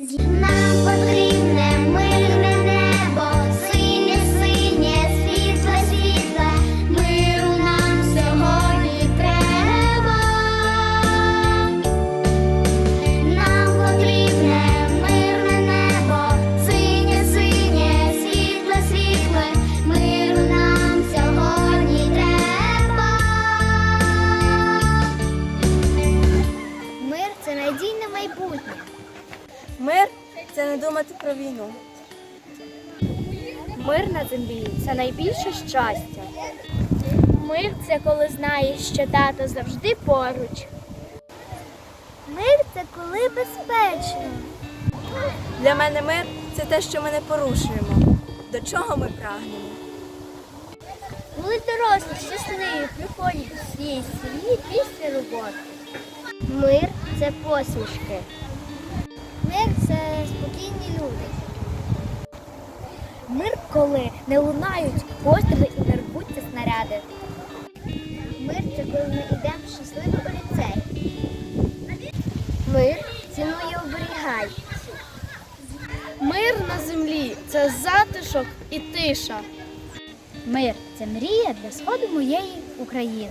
Нам потрібне мирне небо, синє, синє, світле, світле, миру нам сьогодні треба. Нам потрібне мирне небо, синє, синє, світле, світле, миру нам сьогодні треба. Мир це надійне майбутнє про війну. Мир на землі це найбільше щастя. Мир це коли знаєш, що тато завжди поруч. Мир це коли безпечно. Для мене мир це те, що ми не порушуємо. До чого ми прагнемо? Коли дорослі, щасливі, приходять у свій сім'ї після роботи. Мир це посмішки. Мир, коли не лунають постріли і не рвуться снаряди. Мир це коли ми йдемо щасливо у ліцей. Мир цінує оберігай. Мир на землі це затишок і тиша. Мир це мрія для сходу моєї України.